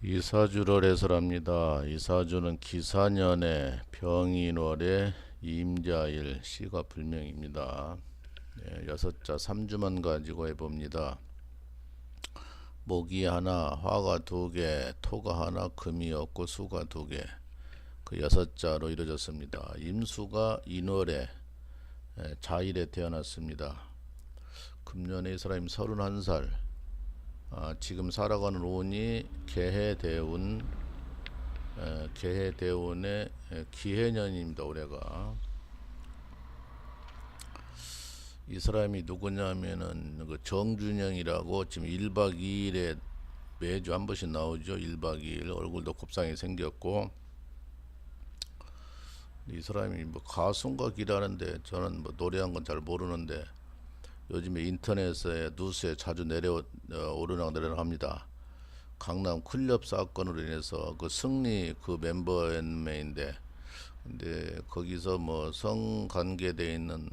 이사주를 해설합니다. 이사주는 기사년의 병인월의 임자일 시가 불명입니다. 네, 여섯자 삼주만 가지고 해봅니다. 목이 하나, 화가 두 개, 토가 하나, 금이 없고 수가 두 개. 그 여섯 자로 이루어졌습니다. 임수가 인월에 예, 자일에 태어났습니다. 금년에 이 사람이 31살. 아, 지금 살아가는 운이 개해대운 에, 개해대운의 에, 기해년입니다. 올해가 이 사람이 누구냐면은 그 정준영이라고 지금 1박 2일에 매주 한 번씩 나오죠. 1박 2일 얼굴도 곱상이 생겼고 이 사람이 뭐 가수인가 기라는데 저는 뭐 노래한 건 잘 모르는데 요즘에 인터넷에 뉴스에 자주 내려 어, 오르락 내리락 합니다. 강남 클럽 사건으로 인해서 그 승리 그 멤버인데 근데 거기서 뭐 성관계돼 있는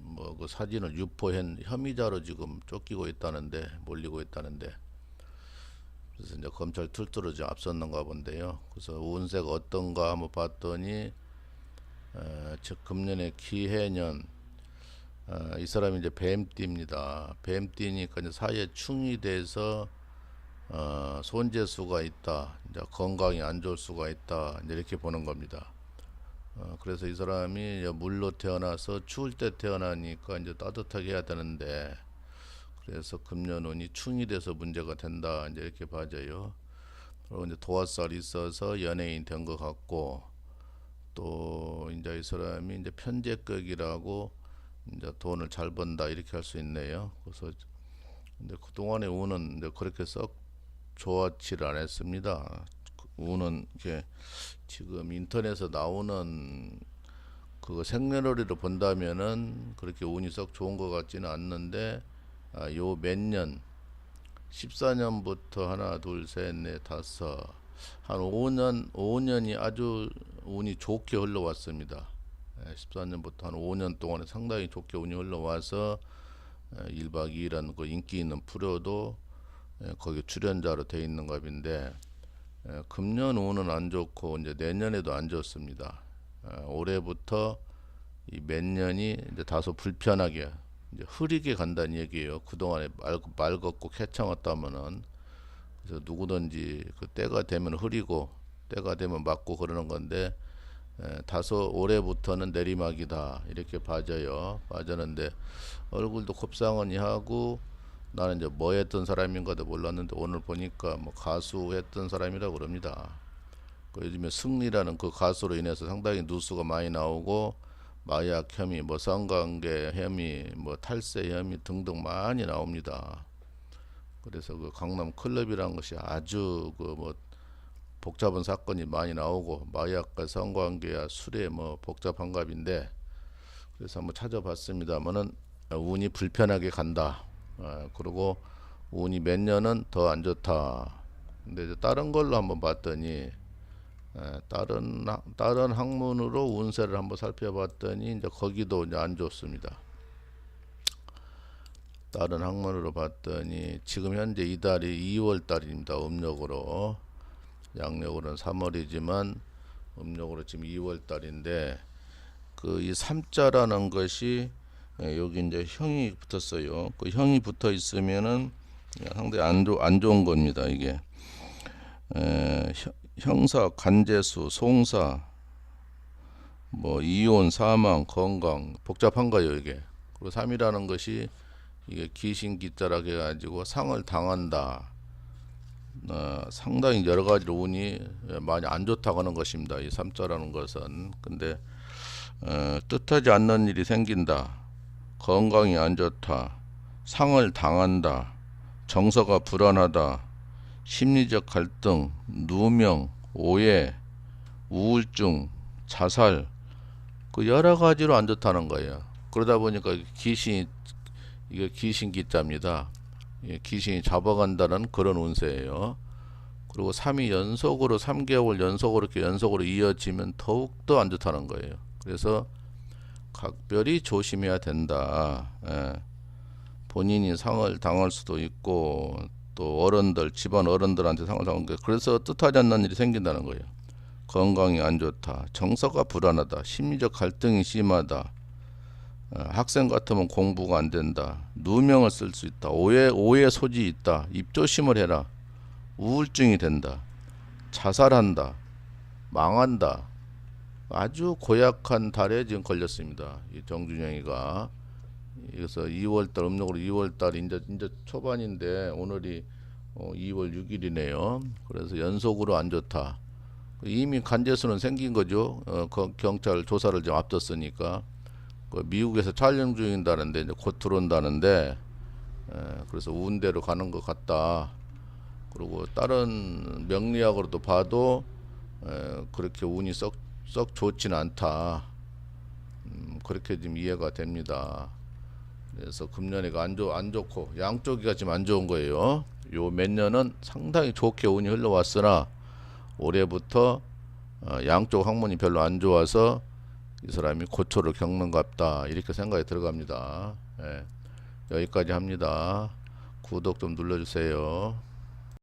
뭐 그 사진을 유포한 혐의자로 지금 쫓기고 있다는데 몰리고 있다는데 그래서 이제 검찰 출두로 좀 앞섰는가 본데요. 그래서 운세가 어떤가 한번 봤더니 어, 즉 금년에 기해년 어, 이 사람이 이제 뱀띠입니다. 뱀띠니까 이제 사이에 충이 돼서 어, 손재수가 있다. 이제 건강이 안 좋을 수가 있다. 이렇게 보는 겁니다. 어, 그래서 이 사람이 물로 태어나서 추울 때 태어나니까 이제 따뜻하게 해야 되는데 그래서 금년운이 충이 돼서 문제가 된다. 이제 이렇게 봐져요. 그리고 이제 도화살이 있어서 연예인 된 것 같고 또 이제 이 사람이 이제 편제격이라고 이제 돈을 잘 번다 이렇게 할 수 있네요. 그래서 근데 그 동안의 운은 이제 그렇게 썩 좋았지를 않았습니다. 그 운은 이게 지금 인터넷에 나오는 그 생년월일을 본다면은 그렇게 운이 썩 좋은 것 같지는 않는데 아, 요 몇 년 14년부터 하나 둘 셋 넷 다섯 한 5년 5년이 아주 운이 좋게 흘러왔습니다. 14년부터 한 5년 동안에 상당히 좋게 운이 흘러와서 1박 2일한 그 인기 있는 프로도 예, 거기 출연자로 돼 있는 겁인데 예, 금년 운은 안 좋고 이제 내년에도 안 좋습니다. 예, 올해부터 이 몇 년이 이제 다소 불편하게 이제 흐리게 간다는 얘기예요. 그동안에 말, 맑았고 쾌청했다면은 그래서 누구든지 그 때가 되면 흐리고 때가 되면 맞고 그러는 건데 에, 다소 올해부터는 내리막이다 이렇게 봐져요. 봐졌는데 얼굴도 곱상언이 하고 나는 이제 뭐 했던 사람인가도 몰랐는데 오늘 보니까 뭐 가수 했던 사람이라고 그럽니다. 그 요즘에 승리라는 그 가수로 인해서 상당히 뉴스가 많이 나오고 마약 혐의, 뭐 성관계 혐의, 뭐 탈세 혐의 등등 많이 나옵니다. 그래서 그 강남 클럽이라는 것이 아주 그뭐 복잡한 사건이 많이 나오고 마약과 성관계야 술에 뭐 복잡한 값인데 그래서 한번 찾아봤습니다만은 운이 불편하게 간다. 아, 그리고 운이 몇 년은 더 안 좋다. 근데 이제 다른 걸로 한번 봤더니 에, 다른 학- 다른 학문으로 운세를 한번 살펴봤더니 이제 거기도 이제 안 좋습니다. 다른 학문으로 봤더니 지금 현재 이달이 2월 달입니다. 음력으로 양력으로는 3월이지만 음력으로 지금 2월 달인데 그 이 삼자라는 것이 예, 여기 이제 형이 붙었어요. 그 형이 붙어 있으면은 상당히 안, 좋, 안 좋은 겁니다. 이게 에, 형- 형사, 간제수, 송사, 뭐 이혼, 사망, 건강 복잡한 거예요 이게. 그리고 삼이라는 것이 이게 귀신 기자라 해가지고 상을 당한다. 어, 상당히 여러 가지로 운이 많이 안 좋다고 하는 것입니다. 이 삼자라는 것은 근데 어, 뜻하지 않는 일이 생긴다. 건강이 안 좋다. 상을 당한다. 정서가 불안하다. 심리적 갈등, 누명, 오해, 우울증, 자살 그 여러 가지로 안 좋다는 거예요. 그러다 보니까 귀신이 이게 귀신 기자입니다. 예, 귀신이 잡아간다는 그런 운세예요. 그리고 3이 연속으로 3개월 연속으로 이렇게 연속으로 이어지면 더욱더 안 좋다는 거예요. 그래서 각별히 조심해야 된다. 예. 본인이 상을 당할 수도 있고 또 어른들 집안 어른들한테 상을 상한 게 그래서 뜻하지 않는 일이 생긴다는 거예요. 건강이 안 좋다, 정서가 불안하다, 심리적 갈등이 심하다. 어, 학생 같으면 공부가 안 된다. 누명을 쓸 수 있다. 오해 오해 소지 있다. 입조심을 해라. 우울증이 된다. 자살한다. 망한다. 아주 고약한 달에 지금 걸렸습니다. 이 정준영이가 그래서 2월달 음력으로 2월달 이제 이제 초반인데 오늘이 어, 2월 6일이네요. 그래서 연속으로 안 좋다. 이미 간제수는 생긴 거죠. 어, 거- 경찰 조사를 좀 앞뒀으니까 그 미국에서 촬영 중인다는데 이제 곧 들어온다는데 에, 그래서 운대로 가는 것 같다. 그리고 다른 명리학으로도 봐도 에, 그렇게 운이 썩, 썩 좋지는 않다. 음, 그렇게 지금 이해가 됩니다. 그래서 금년이가 안, 좋, 안 좋고 양쪽이가 지금 안 좋은 거예요. 요 몇 년은 상당히 좋게 운이 흘러왔으나 올해부터 어, 양쪽 학문이 별로 안 좋아서 이 사람이 고초를 겪는 것 같다 이렇게 생각이 들어갑니다. 예. 여기까지 합니다. 구독 좀 눌러주세요.